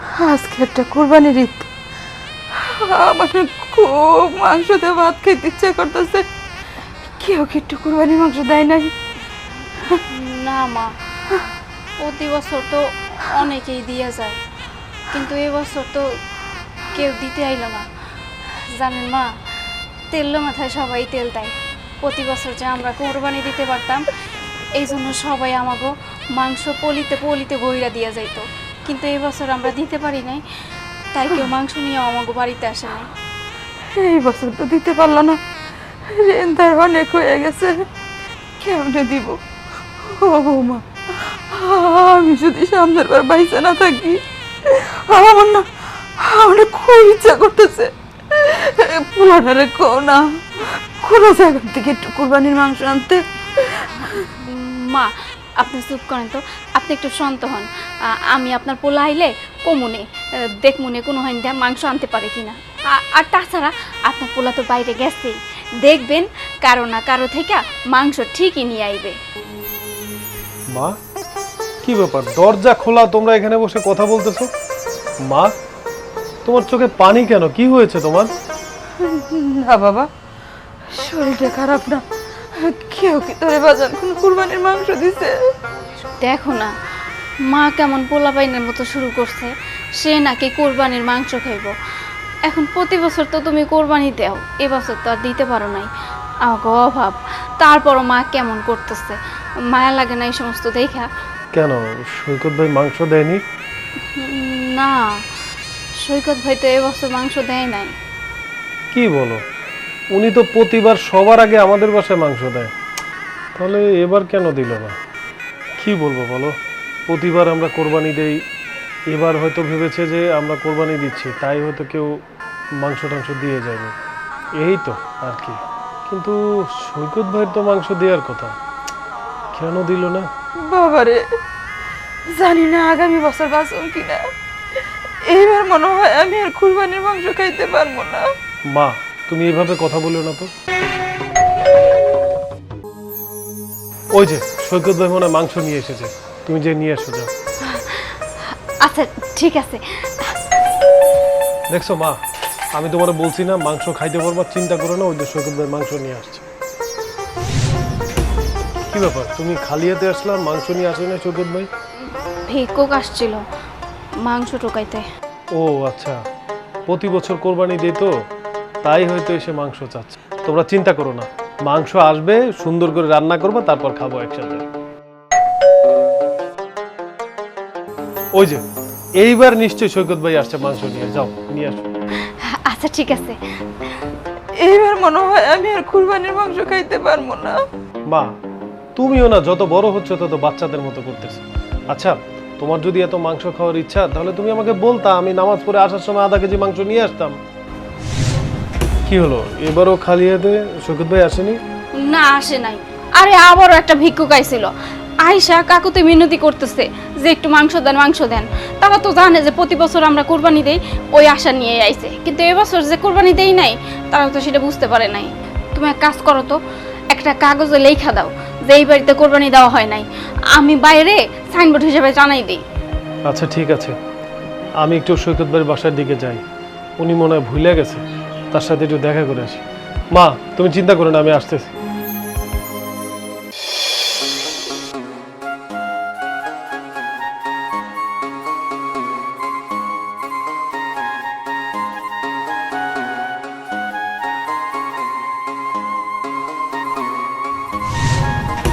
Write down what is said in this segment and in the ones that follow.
আজকে একটা কোরবানির ঈদ। আমার খুব মাংস দিয়ে ভাত খেতে ইচ্ছা করতেছে। কেউ কি একটু কোরবানির মাংস দেয় নাই? না মা, প্রতি বছর তো অনেকেই দিয়ে যায়। কিন্তু এবছর তো কেউ দিতে আইলো না। জানেন মা, তেল মাথায় সবাই তেল দেয়। প্রতি বছর যে আমরা কোরবানি দিতে পারতাম এই জন্য সবাই আমাকে মাংস পলিতে পলিতে বইরা দিয়ে যাইতো। কিন্তু এবছর আমরা দিতে পারি নাই। তাই কেউ মাংস নিয়ে আমাকে বাড়িতে আসে নাই। এই বছর তো দিতে পারল না। রেন্দার অনেক হয়ে গেছে। কেমনে দিব? ও বৌমা আমি যদি সামনের বার বাইসে না থাকি আমার না আমার খুব ইচ্ছা করতেছে। পোলাটারে কো না কোনো জায়গা থেকে একটু কোরবানির মাংস আনতে। মা আপনি চুপ করেন তো। আপনি একটু শান্ত হন। আমি আপনার পোলা আইলে কমুনে দেখমুনে কোনো হয় মাংস আনতে পারে কিনা। আর তাছাড়া আপনার পোলা তো বাইরে গেছেই। দেখবেন কারও না কারও থেকে মাংস ঠিকই নিয়ে আইবে। মা কি ব্যাপার? দরজা খোলা তোমরা এখানে বসে কথা বলতেছো? মা তোমার চোখে পানি কেন? কি হয়েছে তোমার? না বাবা শরীরটা খারাপ না। কেউ কি তোরে বাজার কোন কোরবানির মাংস দিছে। দেখো না মা কেমন পোলা পাইনের মতো শুরু করছে। সে নাকি কোরবানির মাংস খাইব। এখন প্রতি বছর তো তুমি কোরবানি দাও এবছর তো আর দিতে পারো নাই। আমাকে অভাব তারপরও মা কেমন করতেছে? মায়া লাগে না এই সমস্ত দেখা? কেন? সৈকত ভাই মাংস দেয়নি? না সৈকত ভাই তো এবছর মাংস দেয় নাই। কি বলো? উনি তো প্রতিবার সবার আগে আমাদের বাসায় মাংস দেয়। তাহলে এবার কেন দিল না? কি বলব বলো? প্রতিবার আমরা কোরবানি দেই। এবার হয়তো ভেবেছে যে আমরা কোরবানি দিচ্ছি তাই হয়তো কেউ মাংস টাংস দিয়ে যায়নি। এই তো আর কি। কিন্তু সৈকত ভাইয়ের তো মাংস দেওয়ার কথা। কেন দিল না? বাবারে জানি না আগামী বছর বাঁচুন কিনা। এইবার মনে হয় আমি আর কুরবানির মাংস খাইতে পারব না। মা তুমি এভাবে কথা বলো না তো। ওই যে সৈকত ভাই মনে মাংস নিয়ে এসেছে। তুমি যে নিয়ে এসো যাও। আচ্ছা ঠিক আছে। দেখছ মা আমি তোমার বলছি না মাংস খাইতে পারবা চিন্তা করো না ওই যে সৈকত ভাই মাংস নিয়ে আসছে। কি ব্যাপার তুমি খালি হাতে আসলাম মাংস নিয়ে আসলে না সৈকত ভাই? ভিক্ষুক আসছিল মাংস টোকাইতে ও আচ্ছা। প্রতি বছর কোরবানি দিই তো? তাই হয়তো এসে মাংস চাচ্ছে। তোমরা চিন্তা করো না। মাংস আসবে সুন্দর করে রান্না করব তারপর খাব একসাথে। ওই যে এইবার নিশ্চয়ই সৈকত ভাই আসছে মাংস নিয়ে। যাও নিয়ে আসো। আচ্ছা ঠিক আছে। এইবার মনে হয় আমি আর কুরবানির মাংস খাইতে পারব না। মা তুমিও না যত বড় হচ্ছে তত বাচ্চাদের মতো করতেছো। আচ্ছা তোমার যদি এত মাংস খাওয়ার ইচ্ছা তাহলে তুমি আমাকে বলতা আমি নামাজ পড়ে আসার সময় আধা কেজি মাংস নিয়ে আসতাম। কি হলো? এবারও খালি হাতে সৈকত ভাই আসেনি? না আসে নাই। আরে আবারও একটা ভিক্ষুক আইছিল। আয়সা কাকুতে মিনতি করতেছে যে একটু মাংস দেন মাংস দেন। তারা তো জানে যে প্রতি বছর আমরা কোরবানি দেই ওই আশা নিয়ে আইছে। কিন্তু এবছর যে কোরবানি দেই নাই তারা তো সেটা বুঝতে পারে নাই। তুমি এক কাজ করো তো একটা কাগজে লেখা দাও যে এই বাড়িতে কোরবানি দেওয়া হয় নাই। আমি বাইরে সাইনবোর্ড হিসেবে জানাই দিই। আচ্ছা ঠিক আছে। আমি একটু সৈকত ভাইয়ের বাসার দিকে যাই। উনি মনে হয় ভুলে গেছে। তার সাথে একটু দেখা করে আসি। মা তুমি চিন্তা করো না আমি আসতেছি।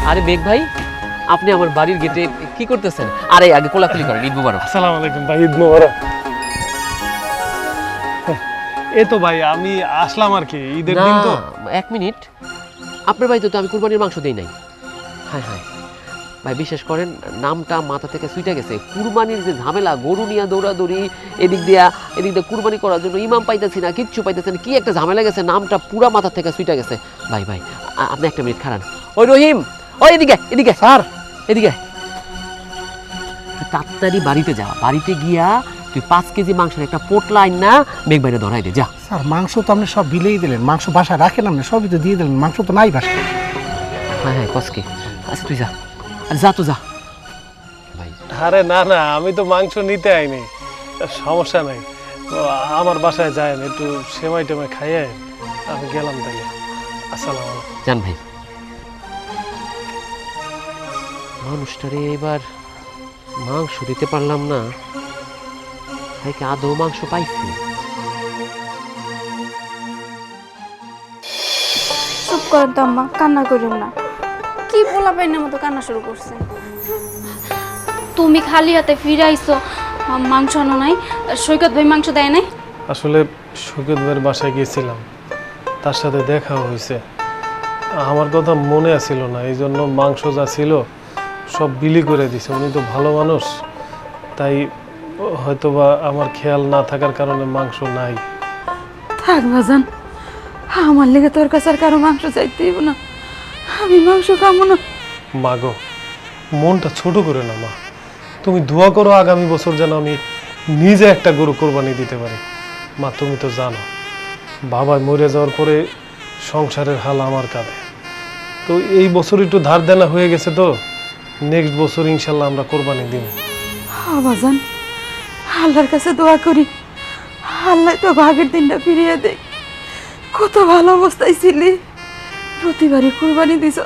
আরে বেগ ভাই আপনি আমার বাড়ির গেটে কি করতেছেন? আরে আগে কোলাকুলি করেন ঈদ মুবারক। আসসালামু আলাইকুম ভাই ঈদ মোবারক। তো ভাই আমি আসলাম আর কি ঈদের দিন তো। এক মিনিট। আপনার বাড়িতে তো আমি কুরবানির মাংস দেই নাই। হ্যাঁ হ্যাঁ। ভাই বিশ্বাস করেন নামটা মাথা থেকে সুইটা গেছে। কুরবানির যে ঝামেলা গরু নিয়ে দৌড়াদৌড়ি এদিক দিয়া এদিক দিয়ে কুরবানি করার জন্য ইমাম পাইতেছি না কিচ্ছু পাইতেছি না কি একটা ঝামেলা গেছে নামটা পুরা মাথা থেকে সুইটা গেছে। ভাই ভাই আপনি একটা মিনিট খারান ওই রহিম ওই এদিকে এদিকে। স্যার। এদিকে। তাড়াতাড়ি বাড়িতে যা। বাড়িতে গিয়া তুই পাঁচ কেজি মাংসের একটা পোটলা আইন না মেঘ বাইরে ধরাই দে যা। স্যার মাংস তো আপনি সব বিলেই দিলেন। মাংস বাসা রাখেন আপনি সবই তো দিয়ে দিলেন। মাংস তো নাই বাসা হ্যাঁ হ্যাঁ কসকে আচ্ছা তুই যা। আর যা তো যা। ভাই। আরে না না আমি তো মাংস নিতে আইনি। সমস্যা নাই। তো আমার বাসায় যায় না একটু সেমাই টেমাই খাইয়ে আমি গেলাম তাহলে। আসসালাম আলাইকুম। জান ভাই। মানুষটারে এবার মাংস দিতে পারলাম না। ভাইকে আদৌ মাংস পাইছি চুপ করেন তো আম্মা কান্না করেন না। কি বলা পাইনের মতো কান্না শুরু করছে? তুমি খালি হাতে ফিরে আইছো মাংস আনো নাই। সৈকত ভাই মাংস দেয় নাই? আসলে সৈকত ভাইয়ের বাসায় গিয়েছিলাম। তার সাথে দেখা হয়েছে। আমার কথা মনে আসছিল না এই জন্য মাংস যা ছিল সব বিলি করে দিছে। উনি তো ভালো মানুষ তাই হয়তোবা আমার খেয়াল না থাকার কারণে মাংস নাই। থাক বাজান আমার লেগে তোর কাছে আর কারও মাংস চাইতে হইব না। আমি মাংস খাব না। মাগো মনটা ছোট করে না মা। তুমি দোয়া করো আগামী বছর যেন আমি নিজে একটা গরু কোরবানি দিতে পারি। মা তুমি তো জানো বাবা মরে যাওয়ার পরে সংসারের হাল আমার কাঁধে। তো এই বছর একটু ধার দেনা হয়ে গেছে তো নেক্সট বছর ইনশাল্লাহ আমরা কোরবানি দিব। হ্যাঁ বাজান আল্লাহর কাছে দোয়া করি। আল্লাহ তো ভাগের দিনটা ফিরিয়ে দে। কত ভালো অবস্থায় ছিলি। প্রতিবারই কুরবানি দিছ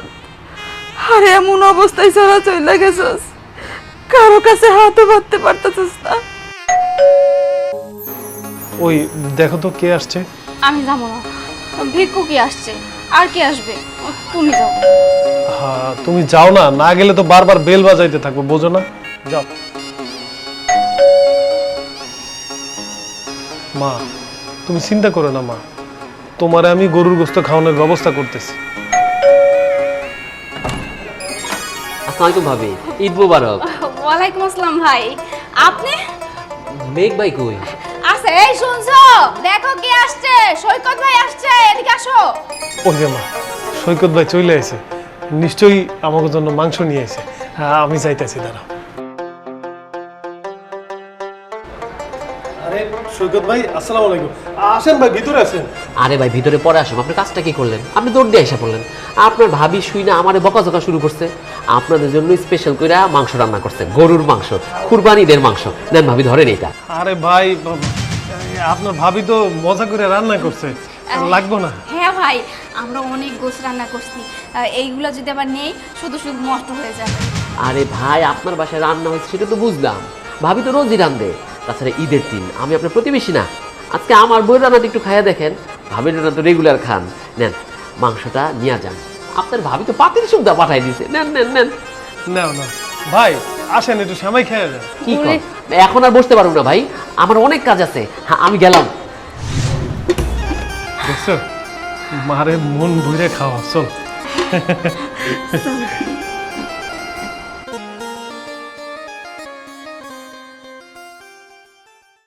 আর এমন অবস্থায় ছাড়া চলে গেছস। কারও কাছে হাতও বাঁধতে পারতেছিস না। ওই দেখো তো কে আসছে। আমি যাব না। ভিক্ষু কি আসছে? আর কে আসবে? তুমি যাও। হ্যাঁ তুমি যাও না। না গেলে তো বারবার বেল বাজাইতে থাকব বোঝো না। যাও। মা তুমি চিন্তা করো না মা। তোমারে আমি গরুর গোস্ত খাওয়ানোর ব্যবস্থা করতেছি। আসসালামু ভাবি ঈদ মুবারক। ওয়ালাইকুম আসসালাম ভাই আপনি? মেঘ ভাই কই? আছে এই শুনছো? দেখো কে আসছে সৈকত ভাই আসছে এদিকে আসো। ওই যে মা সৈকত ভাই চলে এসে নিশ্চয়ই আমাকে জন্য মাংস নিয়ে এসে হ্যাঁ আমি যাইতেছি দাঁড়া আরে সৈকত ভাই আসসালামু আলাইকুম। আসেন ভাই ভিতরে আসেন। আরে ভাই ভিতরে পরে আসুন। আপনি কাজটা কি করলেন? আপনি দৌড় দিয়ে এসে পড়লেন। আপনার ভাবি শুই না আমারে বকাঝকা শুরু করছে। আপনাদের জন্য স্পেশাল কইরা মাংস রান্না করছে। গরুর মাংস কুরবানিদের মাংস। নেন ভাবি ধরেন এটা। আরে ভাই আপনার ভাবি তো মজা করে রান্না করছে। লাগবো না। হ্যাঁ ভাই আমরা অনেক গোছ রান্না করছি। এইগুলো যদি আবার নেই শুধু শুধু নষ্ট হয়ে যাবে। আরে ভাই আপনার বাসায় রান্না হয়েছে সেটা তো বুঝলাম। ভাবি তো রোজই রান্ধে তাছাড়া ঈদের দিন আমি আপনার প্রতিবেশী না। আজকে আমার বইয়ের রান্নাটা একটু খাইয়া দেখেন। ভাবির রান্না তো রেগুলার খান। নেন মাংসটা নিয়ে যান। আপনার ভাবি তো পাতিল সুবিধা পাঠাই দিছে। নেন নেন নেন। না না ভাই আসেন একটু সেমাই খেয়ে যান। কি কর? এখন আর বসতে পারব না ভাই। আমার অনেক কাজ আছে। হ্যাঁ আমি গেলাম। দেখছ? মারে মন ভরে খাওয়া চল।